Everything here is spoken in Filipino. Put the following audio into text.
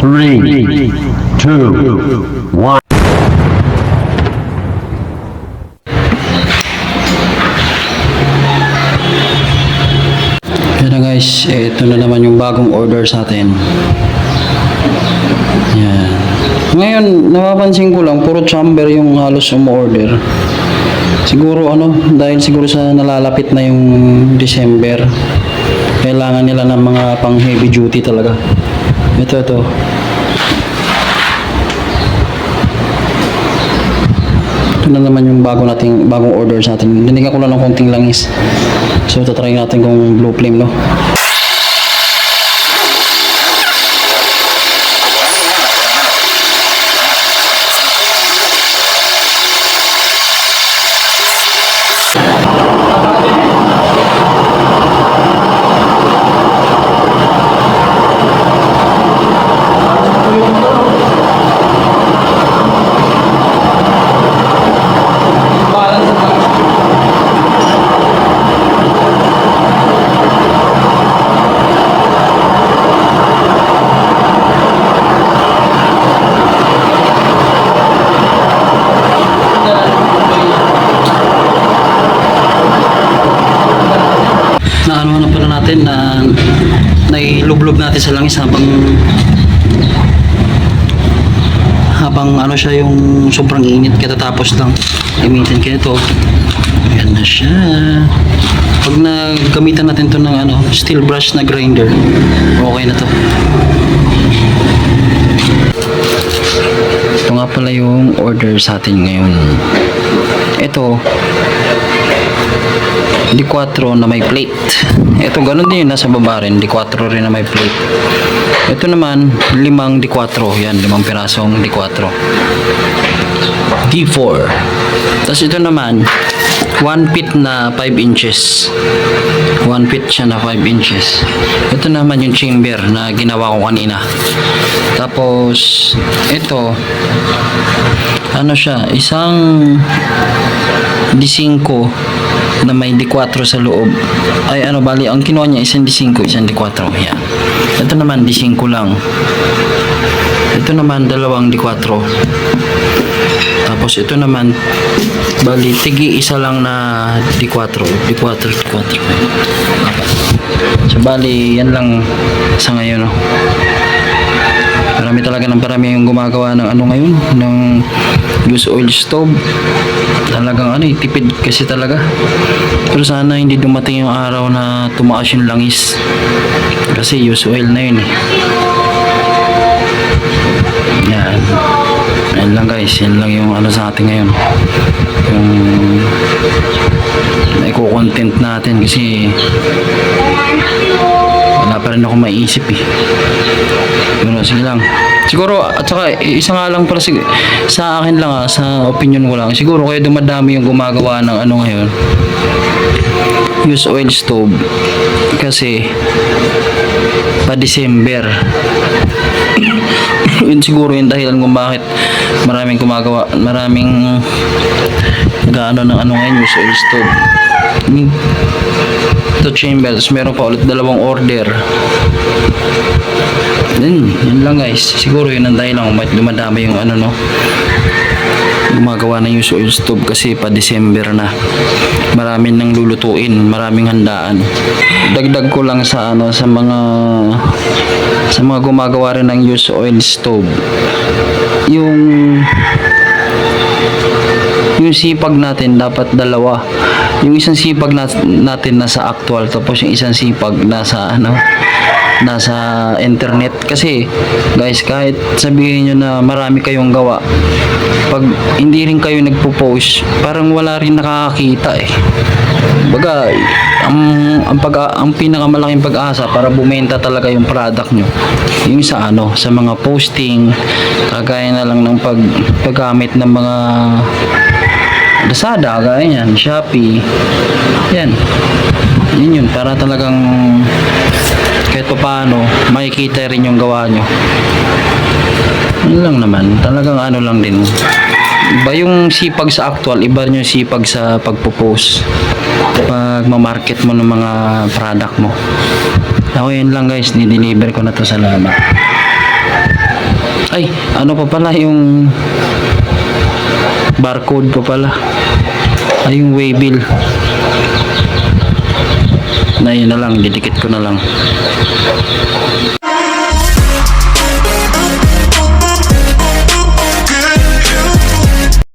three, two, one. Yan na guys, ito na naman yung bagong order sa atin. Yan. Ngayon, napapansin ko lang, puro chamber yung halos umu-order. Siguro ano, dahil siguro sa nalalapit na yung December, kailangan nila ng mga pang heavy duty talaga. Ito, ito. Na naman yung bago nating bagong order sa atin. Dinigan ko lang ng konting langis. So, tatry natin kung blue flame, no? Natin sa langis habang habang ano siya yung sobrang init katatapos lang. Gamitin kaya ito ayan na siya. Pag nagamitan natin to ng ano steel brush na grinder okay na to. Ito nga pala yung order sa atin ngayon. Ito di 4 na may plate. Ito ganun din yun, nasa baba rin, di 4 rin na may plate. Ito naman, limang di 4. Yan, limang pirasong di 4. D4. Tapos ito naman, 1 feet na 5 inches. 1 feet siya na 5 inches. Ito naman yung chamber na ginawa ko kanina. Tapos, ito, ano siya, isang D5 na may D4 sa loob. Ay ano bali, ang kinuha niya isang D5, isang D4. Yan. Ito naman D5 lang. Ito naman dalawang D4. Tapos ito naman bali tigi isa lang na D4. D4, D4. Apat. So bali yan lang sa ngayon. No? Marami talaga ng parami yung gumagawa ng ano ngayon, ng use oil stove. Talagang ano eh, tipid kasi talaga. Pero sana hindi dumating yung araw na tumaas yung langis. Kasi use oil na yun eh. Yan. Yan lang guys, yan lang yung ano sa atin ngayon. Yung naiko-content natin kasi pa rin ako maisip eh. Pero sige lang. Siguro, at saka isa nga lang pala sig- sa akin lang ah, sa opinion ko lang. Siguro kaya dumadami yung gumagawa ng ano ngayon. Use oil stove. Kasi pa December. yun siguro yung dahilan kung bakit maraming gumagawa, maraming nag-ano ng ano ngayon, use oil stove. Min- Ito chamber, tapos meron pa ulit dalawang order. Yun, yun lang guys. Siguro yun ang dahilan kung bakit dumadami yung ano no. Gumagawa ng use oil stove kasi pa December na. Maraming nang lulutuin, maraming handaan. Dagdag ko lang sa ano sa mga sa mga gumagawa rin ng use oil stove. Yung yung sipag natin dapat dalawa. Yung isang sipag nat- natin nasa actual tapos yung isang sipag nasa ano nasa internet kasi guys kahit sabihin nyo na marami kayong gawa pag hindi rin kayo nagpo-post parang wala rin nakakakita eh baga ang ang pag ang pinakamalaking pag-asa para bumenta talaga yung product nyo yung sa ano sa mga posting kagaya na lang ng pag paggamit ng mga Lazada, gaya yan, Shopee. Yan. Yun yun, para talagang kahit pa paano, makikita rin yung gawa nyo. Yun lang naman, talagang ano lang din. Iba yung sipag sa actual, iba rin yung sipag sa pagpo-post. Pag ma-market mo ng mga product mo. Ako yun lang guys, di-deliver ko na to salamat. Ay, ano pa pala yung barcode pa pala. Ay, yung waybill. Na yun na lang, didikit ko na lang.